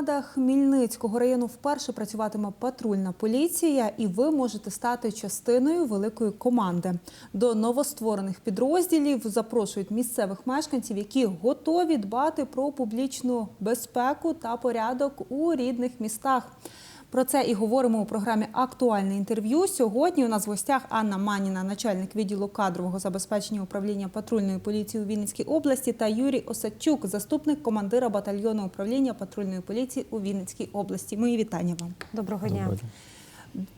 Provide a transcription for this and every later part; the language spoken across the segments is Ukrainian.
громадах Хмільницького району вперше працюватиме патрульна поліція, і ви можете стати частиною великої команди. До новостворених підрозділів запрошують місцевих мешканців, які готові дбати про публічну безпеку та порядок у рідних містах. Про це і говоримо у програмі Актуальне інтерв'ю. Сьогодні у нас в гостях Анна Маніна, начальник відділу кадрового забезпечення управління патрульної поліції у Вінницькій області, та Юрій Осадчук, заступник командира батальйону управління патрульної поліції у Вінницькій області. Мої вітання вам. Доброго дня.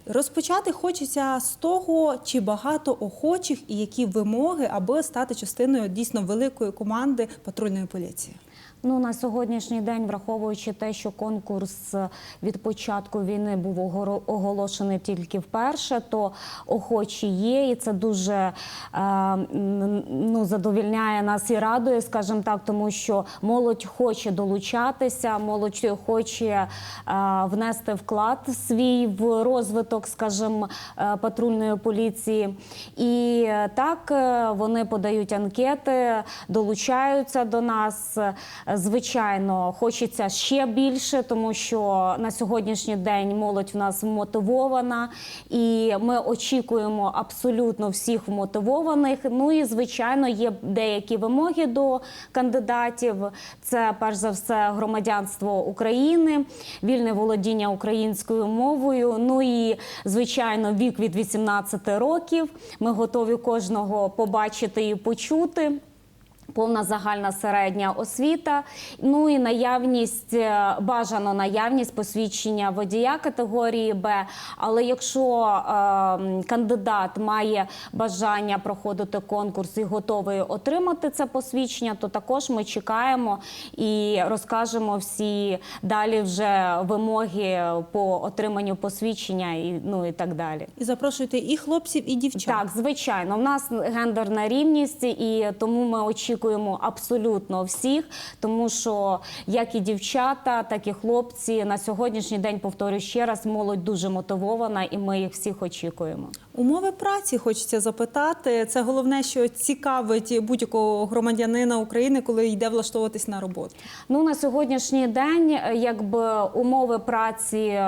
Розпочати хочеться з того, чи багато охочих і які вимоги, аби стати частиною дійсно великої команди патрульної поліції. Ну на сьогоднішній день, враховуючи те, що конкурс від початку війни був оголошений тільки вперше, то охочі є, і це дуже е, ну, задовільняє нас і радує, скажімо так, тому що молодь хоче долучатися, молодь хоче е, внести вклад свій в розвиток, скажімо, е, патрульної поліції. І е, так е, вони подають анкети, долучаються до нас. Звичайно, хочеться ще більше, тому що на сьогоднішній день молодь в нас вмотивована, і ми очікуємо абсолютно всіх вмотивованих. Ну і звичайно, є деякі вимоги до кандидатів. Це перш за все громадянство України, вільне володіння українською мовою. Ну і звичайно, вік від 18 років. Ми готові кожного побачити і почути. Повна загальна середня освіта, ну і наявність е, бажано наявність посвідчення водія категорії Б. Але якщо е, кандидат має бажання проходити конкурс і готовий отримати це посвідчення, то також ми чекаємо і розкажемо всі далі вже вимоги по отриманню посвідчення і ну і так далі. І запрошуйте і хлопців, і дівчат. Так, звичайно, в нас гендерна рівність, і тому ми очікуємо абсолютно всіх, тому що як і дівчата, так і хлопці на сьогоднішній день повторюю ще раз, молодь дуже мотивована, і ми їх всіх очікуємо. Умови праці хочеться запитати. Це головне, що цікавить будь-якого громадянина України, коли йде влаштовуватись на роботу. Ну на сьогоднішній день, якби умови праці.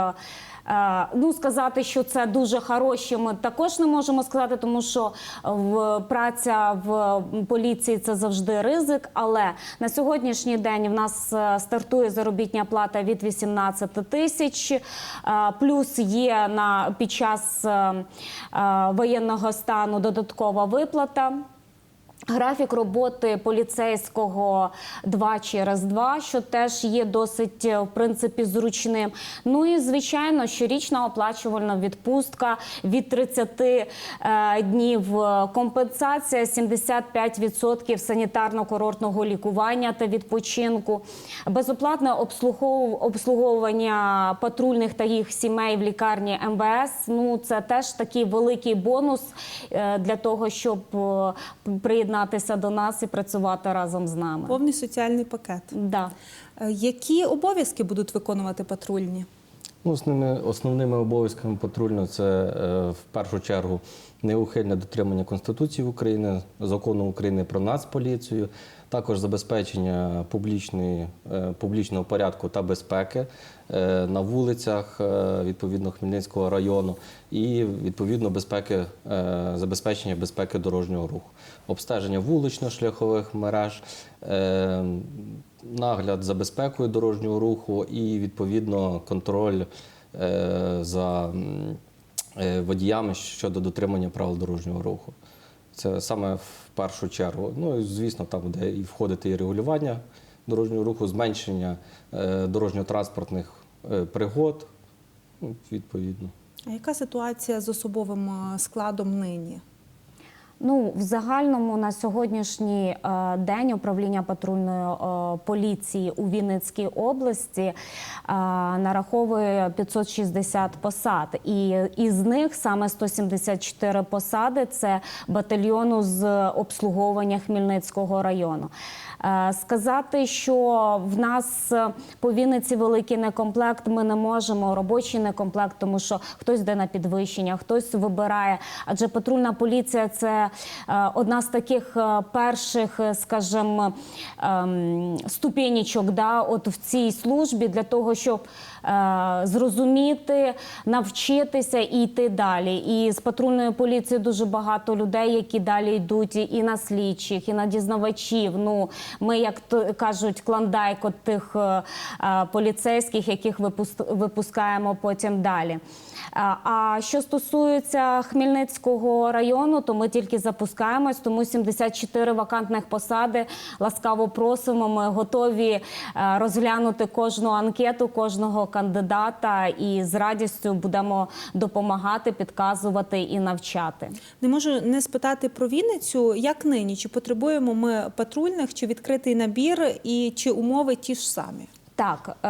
Е, е, Ну, сказати, що це дуже хороші, ми також не можемо сказати, тому що в праця в поліції це завжди ризик. Але на сьогоднішній день в нас е, стартує заробітня плата від 18 тисяч. Е, Плюс є на під час е, е, воєнного стану додаткова виплата. Графік роботи поліцейського два через два, що теж є досить е, в принципі зручним. Ну і звичайно, щорічна оплачувальна відпустка від 30 е, днів компенсація, 75% санітарно-курортного лікування та відпочинку, безоплатне обслугову- обслуговування патрульних та їх сімей в лікарні МВС. Ну це теж такий великий бонус е, для того, щоб е, приєднатися до нас і працювати разом з нами. Повний соціальний пакет. Да. Е, Які обов'язки будуть виконувати патрульні? Ну, основними, основними обов'язками патрульного це е, в першу чергу неухильне дотримання Конституції України, закону України про нацполіцію, також забезпечення публічної, е, публічного порядку та безпеки е, на вулицях відповідно Хмельницького району і відповідно безпеки, забезпечення безпеки дорожнього руху, обстеження вулично-шляхових мереж. Нагляд за безпекою дорожнього руху і відповідно контроль е, за е, водіями щодо дотримання правил дорожнього руху. Це саме в першу чергу. Ну і звісно, там буде і входити і регулювання дорожнього руху, зменшення е, дорожньо-транспортних пригод. Ну, відповідно. А яка ситуація з особовим складом нині? Ну, в загальному на сьогоднішній е, день управління патрульної е, поліції у Вінницькій області е, нараховує 560 посад, і із них саме 174 посади це батальйону з обслуговування Хмельницького району. Сказати, що в нас по Вінниці великий некомплект, ми не можемо робочий некомплект, тому що хтось йде на підвищення, хтось вибирає. Адже патрульна поліція це е, одна з таких е, перших, е, скажімо, ем, ступенічок да, от в цій службі для того, щоб зрозуміти, навчитися і йти далі. І з патрульної поліції дуже багато людей, які далі йдуть і на слідчих, і на дізнавачів. Ну, ми, як кажуть, клондайк от тих е, е, поліцейських, яких випуск- випускаємо потім далі. А- що стосується Хмельницького району, то ми тільки запускаємось, тому 74 вакантних посади. Ласкаво просимо. Ми готові е, розглянути кожну анкету, кожного кандидата і з радістю будемо допомагати, підказувати і навчати. Не можу не спитати про Вінницю, як нині? Чи потребуємо ми патрульних, чи відкритий набір, і чи умови ті ж самі? Так, е,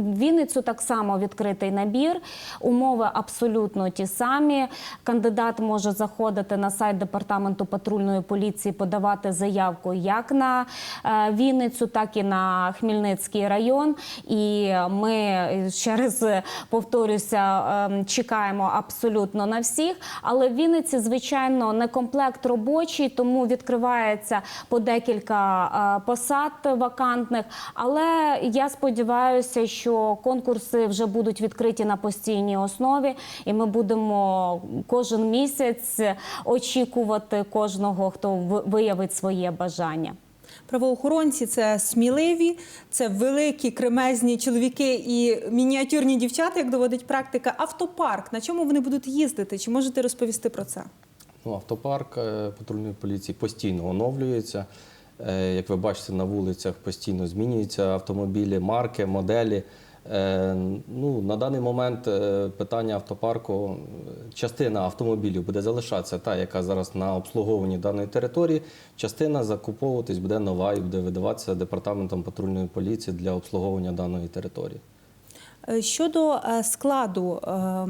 в Вінницю так само відкритий набір. Умови абсолютно ті самі. Кандидат може заходити на сайт департаменту патрульної поліції, подавати заявку як на е, Вінницю, так і на Хмельницький район. І ми е, ще раз повторюся, е, чекаємо абсолютно на всіх. Але в Вінниці, звичайно, не комплект робочий, тому відкривається по декілька е, посад вакантних. Але я сподіваюся, що конкурси вже будуть відкриті на постійній основі, і ми будемо кожен місяць очікувати кожного, хто виявить своє бажання. Правоохоронці це сміливі, це великі кремезні чоловіки і мініатюрні дівчата, як доводить практика. Автопарк. На чому вони будуть їздити? Чи можете розповісти про це? Ну, автопарк е, патрульної поліції постійно оновлюється. Е, Як ви бачите, на вулицях постійно змінюються автомобілі, марки, моделі. Е, Ну, на даний момент е, питання автопарку, частина автомобілів буде залишатися та, яка зараз на обслуговуванні даної території. Частина закуповуватись буде нова і буде видаватися департаментом патрульної поліції для обслуговування даної території. Щодо складу е,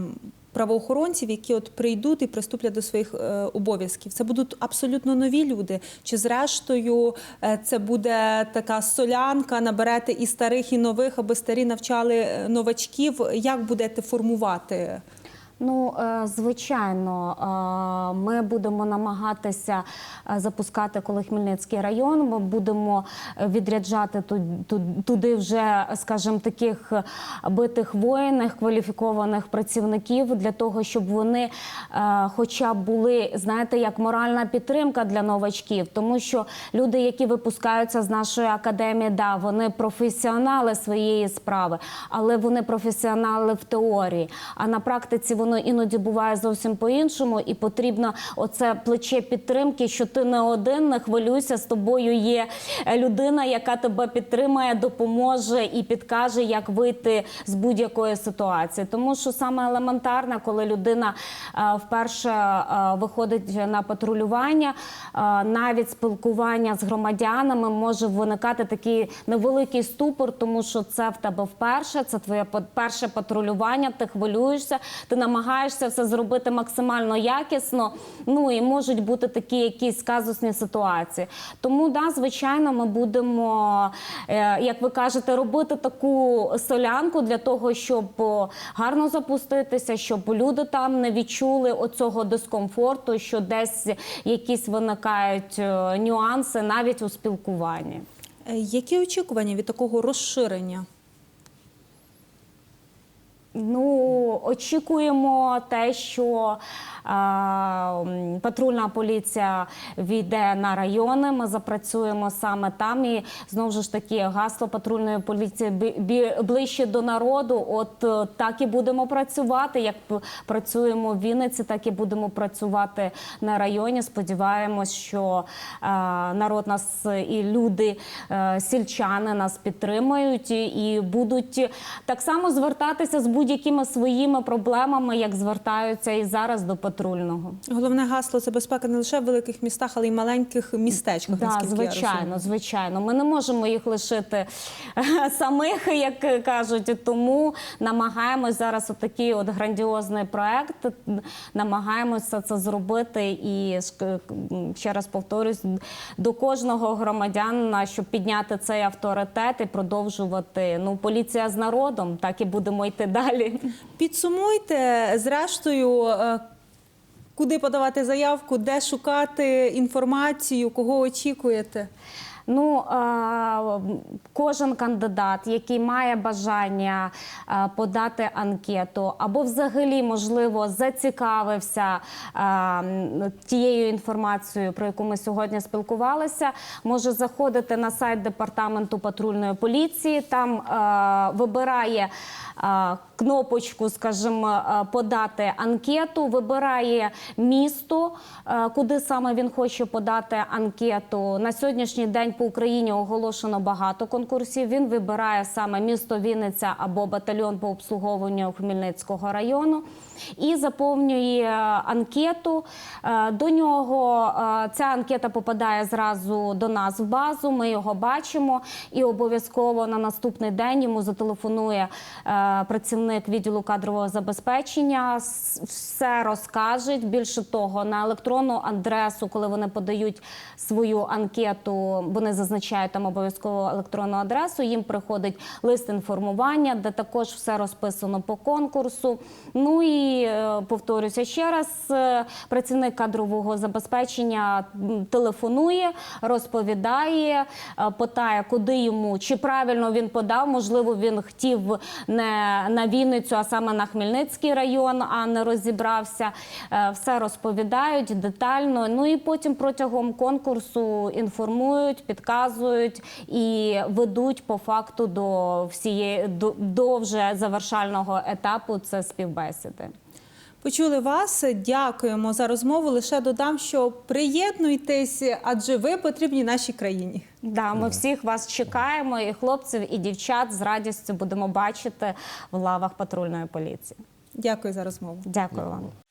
правоохоронців, які от прийдуть і приступлять до своїх е, обов'язків, це будуть абсолютно нові люди. Чи зрештою е, це буде така солянка, наберете і старих, і нових, аби старі навчали е, новачків? Як будете формувати? Ну, е, звичайно, е, ми будемо намагатися е, запускати, коли Хмельницький район. Ми будемо відряджати ту- ту- туди вже, скажімо, таких битих воїнів, кваліфікованих працівників для того, щоб вони, хоча б були, знаєте, як моральна підтримка для новачків, тому що люди, які випускаються з нашої академії, да, вони професіонали своєї справи, але вони професіонали в теорії. А на практиці воно іноді буває зовсім по-іншому, і потрібно оце плече підтримки, що ти не один, не хвилюйся, з тобою є е, людина, яка тебе підтримає, допоможе і підкаже, як вийти з будь-якої ситуації. Тому що саме елементарне, коли людина е, вперше е, виходить на патрулювання, навіть спілкування з громадянами може виникати такий невеликий ступор, тому що це в тебе вперше, це твоє перше патрулювання, ти хвилюєшся, ти намагаєшся все зробити максимально якісно. Ну і можуть бути такі якісь казусні ситуації. Тому, да, звичайно, ми будемо, е, як ви кажете, робити таку солянку для того, щоб гарно запуститися, щоб люди там не відчули оцього дискомфорту, що десь якісь виникають е, нюанси навіть у спілкуванні. Е, Які очікування від такого розширення? Ну, очікуємо те, що е, патрульна поліція війде на райони. Ми запрацюємо саме там. І знову ж таки гасло патрульної поліції ближче до народу. От е, так і будемо працювати. Як працюємо в Вінниці, так і будемо працювати на районі. Сподіваємось, що е, народ нас і люди, е, сільчани нас підтримають і- і будуть так само звертатися з будь-якими своїми проблемами, як звертаються і зараз до патрульного. Головне гасло це безпека не лише в великих містах, але й маленьких містечках. Так, я звичайно, звичайно. Ми не можемо їх лишити е, самих, як кажуть. Тому намагаємось зараз отакий от грандіозний проект. Намагаємося це зробити. І ще раз повторюсь, до кожного громадянина, щоб підняти цей авторитет і продовжувати. Ну, поліція з народом, так і будемо йти далі. Підсумуйте, зрештою, е, куди подавати заявку, де шукати інформацію, кого очікуєте? Ну, кожен кандидат, який має бажання подати анкету, або взагалі, можливо, зацікавився тією інформацією, про яку ми сьогодні спілкувалися, може заходити на сайт департаменту патрульної поліції. Там вибирає кнопочку, скажімо, подати анкету, вибирає місто, куди саме він хоче подати анкету. На сьогоднішній день по Україні оголошено багато конкурсів. Він вибирає саме місто Вінниця або батальйон по обслуговуванню Хмельницького району і заповнює анкету. Е, До нього е, ця анкета попадає зразу до нас в базу. Ми його бачимо, і обов'язково на наступний день йому зателефонує е, працівник відділу кадрового забезпечення. Все розкажуть. Більше того, на електронну адресу, коли вони подають свою анкету, вони зазначають там обов'язково електронну адресу. Їм приходить лист інформування, де також все розписано по конкурсу. Ну і е, повторюся ще раз: е, працівник кадрового забезпечення телефонує, розповідає, е, питає, куди йому чи правильно він подав. Можливо, він хотів не на Вінницю, а саме на Хмельницький район, а не розібрався. Все розповідають детально. Ну і потім протягом конкурсу інформують, підказують і ведуть по факту до всієї до, до вже завершального етапу. Це співбесіди. Почули вас. Дякуємо за розмову. Лише додам, що приєднуйтесь, адже ви потрібні нашій країні. Да, ми всіх вас чекаємо, і хлопців, і дівчат з радістю будемо бачити в лавах патрульної поліції. Дякую за розмову. Дякую вам.